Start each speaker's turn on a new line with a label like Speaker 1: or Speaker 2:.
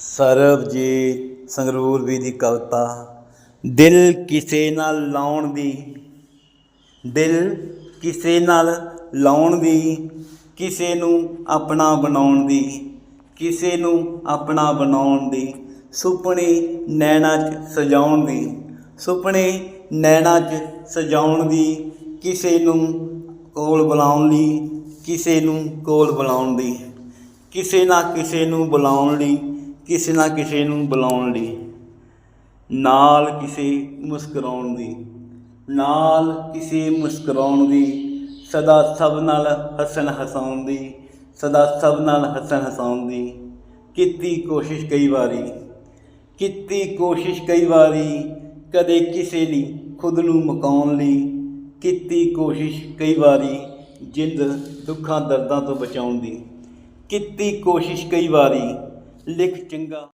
Speaker 1: ਸਰਬਜੀਤ ਸੰਗਰੂਰ ਵੀ ਦੀ ਕਵਿਤਾ, ਦਿਲ ਕਿਸੇ ਨਾਲ ਲਾਉਣ ਦੀ, ਦਿਲ ਕਿਸੇ ਨਾਲ ਲਾਉਣ ਦੀ, ਕਿਸੇ ਨੂੰ ਆਪਣਾ ਬਣਾਉਣ ਦੀ, ਕਿਸੇ ਨੂੰ ਆਪਣਾ ਬਣਾਉਣ ਦੀ, ਸੁਪਨੇ ਨੈਣਾ 'ਚ ਸਜਾਉਣ ਦੀ, ਸੁਪਨੇ ਨੈਣਾ 'ਚ ਸਜਾਉਣ ਦੀ, ਕਿਸੇ ਨੂੰ ਕੋਲ ਬੁਲਾਉਣ ਲਈ ਕਿਸੇ ਨੂੰ ਕੋਲ ਬੁਲਾਉਣ ਦੀ, ਕਿਸੇ ਨਾ ਕਿਸੇ ਨੂੰ ਬੁਲਾਉਣ ਲਈ ਕਿਸੇ ਨਾ ਕਿਸੇ ਨੂੰ ਬੁਲਾਉਣ ਲਈ, ਨਾਲ ਕਿਸੇ ਮੁਸਕਰਾਉਣ ਦੀ, ਨਾਲ ਕਿਸੇ ਮੁਸਕਰਾਉਣ ਦੀ, ਸਦਾ ਸਭ ਨਾਲ ਹੱਸਣ ਹਸਾਉਣ ਦੀ, ਸਦਾ ਸਭ ਨਾਲ ਹੱਸਣ ਹਸਾਉਣ ਦੀ ਕੀਤੀ ਕੋਸ਼ਿਸ਼ ਕਈ ਵਾਰੀ, ਕੀਤੀ ਕੋਸ਼ਿਸ਼ ਕਈ ਵਾਰੀ ਕਦੇ ਕਿਸੇ ਲਈ ਖੁਦ ਨੂੰ ਮੁਕਾਉਣ ਲਈ, ਕੀਤੀ ਕੋਸ਼ਿਸ਼ ਕਈ ਵਾਰੀ ਜਿੰਦ ਦੁੱਖਾਂ ਦਰਦਾਂ ਤੋਂ ਬਚਾਉਣ ਦੀ, ਕੀਤੀ ਕੋਸ਼ਿਸ਼ ਕਈ ਵਾਰੀ ਲਿਖ ਚੰਗਾ।